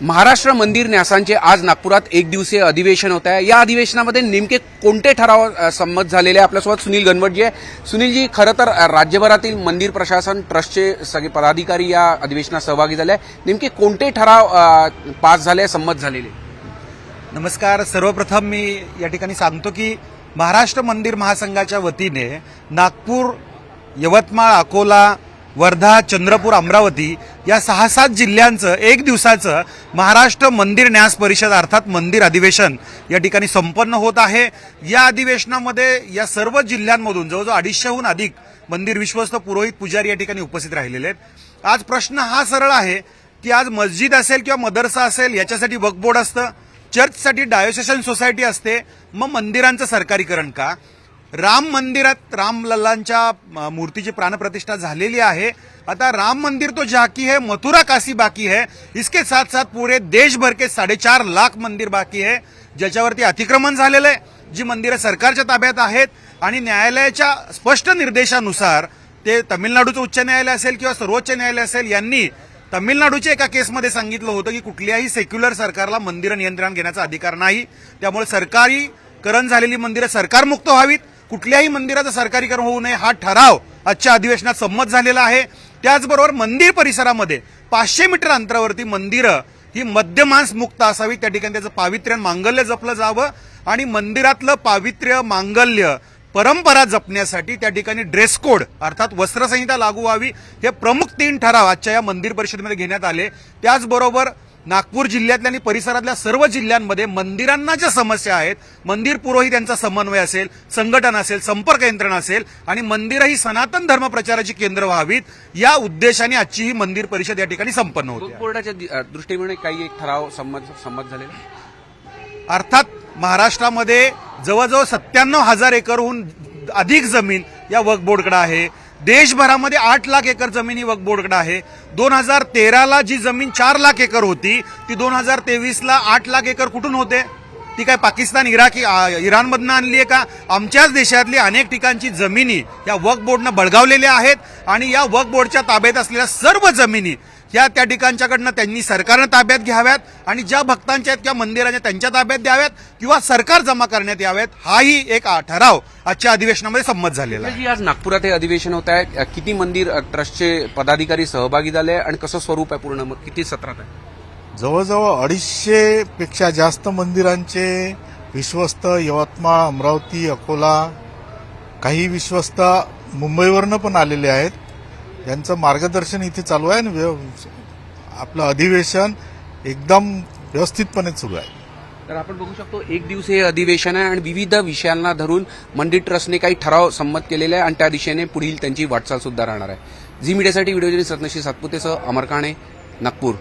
महाराष्ट्र मंदिर न्यासांचे आज नागपुरात एक दिवसीय अधिवेशन होत आहे. या अधिवेशनामध्ये नेमके कोणते ठराव संमत झालेले आहे आपल्यासोबत सुनील गणवटजी आहे. सुनीलजी खरं तर राज्यभरातील मंदिर प्रशासन ट्रस्टचे सगळे पदाधिकारी या अधिवेशनात सहभागी झाले आहे नेमके कोणते ठराव पास झाले संमत झालेले? नमस्कार. सर्वप्रथम मी या ठिकाणी सांगतो की महाराष्ट्र मंदिर महासंघाच्या वतीने नागपूर यवतमाळ अकोला वर्धा चंद्रपूर अमरावती या सहा सात जिल्ह्यांचं एक दिवसाचं महाराष्ट्र मंदिर न्यास परिषद अर्थात मंदिर अधिवेशन या ठिकाणी संपन्न होत आहे. या अधिवेशनामध्ये या सर्व जिल्ह्यांमधून जवळजवळ अडीचशेहून अधिक मंदिर विश्वस्त पुरोहित पुजारी या ठिकाणी उपस्थित राहिलेले आहेत. आज प्रश्न हा सरळ आहे की आज मस्जिद असेल किंवा मदरसा असेल याच्यासाठी वक्फ बोर्ड असतं चर्चसाठी डायोसेशन सोसायटी असते मग मंदिरांचं सरकारीकरण का? राम मंदिरात राम लल्लांच्या मूर्तीची प्राणप्रतिष्ठा झालेली आहे. आता राम मंदिर तो झाकी है मथुरा काशी बाकी है. इसके साथ साथ पूरे देश भर के साडेचार लाख मंदिर बाकी है ज्याच्यावरती अतिक्रमण झालेलं आहे. जी मंदिरं सरकारच्या ताब्यात आहेत आणि न्यायालयाच्या स्पष्ट निर्देशानुसार ते तमिळनाडूचं उच्च न्यायालय असेल किंवा सर्वोच्च न्यायालय असेल यांनी तमिळनाडूच्या एका केसमध्ये सांगितलं होतं की कुठल्याही सेक्युलर सरकारला मंदिरं नियंत्रण घेण्याचा अधिकार नाही. त्यामुळे सरकारी करण झालेली मंदिरं सरकारमुक्त व्हावीत. कुठल्याही मंदिराचं सरकारीकरण होऊ नये हा ठराव आजच्या अधिवेशनात संमत झालेला आहे. त्याचबरोबर मंदिर परिसरामध्ये पाचशे मीटर अंतरावरती मंदिरं ही मध्यमांस मुक्त असावी त्या ठिकाणी त्याचं पावित्र्य मांगल्य जपलं जावं आणि मंदिरातलं पावित्र्य मांगल्य परंपरा जपण्यासाठी त्या ठिकाणी ड्रेस कोड अर्थात वस्त्रसंहिता लागू व्हावी हे प्रमुख तीन ठराव आजच्या या मंदिर परिषदेमध्ये घेण्यात आले त्याचबरोबर नागपूर जिल्ह्यातल्या आणि परिसरातल्या सर्व जिल्ह्यांमध्ये मंदिरांना ज्या समस्या आहेत मंदिर पुरोहित यांचा समन्वय असेल संघटन असेल संपर्क यंत्रणा असेल आणि मंदिरं ही सनातन धर्म प्रचाराची केंद्र व्हावीत या उद्देशाने आजची ही मंदिर परिषद या ठिकाणी संपन्न होते बोर्डाच्या दृष्टीने काही एक ठराव संमत संमत झालेला? अर्थात महाराष्ट्रामध्ये जवळजवळ सत्त्याण्णव हजार एकरहून अधिक जमीन या वक्फ बोर्डकडे आहे. देशभरामध्ये आठ लाख एकर जमीन ही वक्फ बोर्डकडे आहे. दोन हजार तेराला जी जमीन चार लाख एकर होती ती दोन हजार तेवीसला आठ लाख एकर कुठून होते? ती काय पाकिस्तान इराक इराणमधनं आणली आहे का? आमच्याच देशातली अनेक ठिकाणची जमिनी या वक्फ बोर्डनं बळगावलेल्या आहेत आणि या वक्फ बोर्डच्या ताब्यात असलेल्या सर्व जमिनी ह्या त्या ठिकाणच्याकडनं त्यांनी सरकारनं ताब्यात घ्याव्यात आणि ज्या भक्तांच्या आहेत किंवा मंदिराच्या त्यांच्या ताब्यात द्याव्यात किंवा सरकार जमा करण्यात याव्यात हाही एक ठराव आजच्या अधिवेशनामध्ये संमत झालेला आहे. जी आज नागपुरात हे अधिवेशन होत आहे. किती मंदिर ट्रस्टचे पदाधिकारी सहभागी झाले आणि कसं स्वरूप आहे पूर्ण? मग किती सत्रात आहे? जवळजवळ अडीचशे पेक्षा जास्त मंदिरांचे विश्वस्त यवतमाळ अमरावती अकोला काही विश्वस्त मुंबईवरनं पण आलेले आहेत. यांचं मार्गदर्शन इथे चालू आहे आणि व्यव- आपलं अधिवेशन एकदम व्यवस्थितपणे सुरू आहे. तर आपण बघू शकतो एक दिवस हे अधिवेशन आहे आणि विविध विषयांना धरून मंडी ट्रस्टने काही ठराव संमत केलेले आहे आणि त्या दिशेने पुढील त्यांची वाटचाल सुद्धा राहणार आहे. झी मीडियासाठी व्हिडिओ जर्नलिस्ट रत्नश्री सातपुतेसह अमरकाणे नागपूर.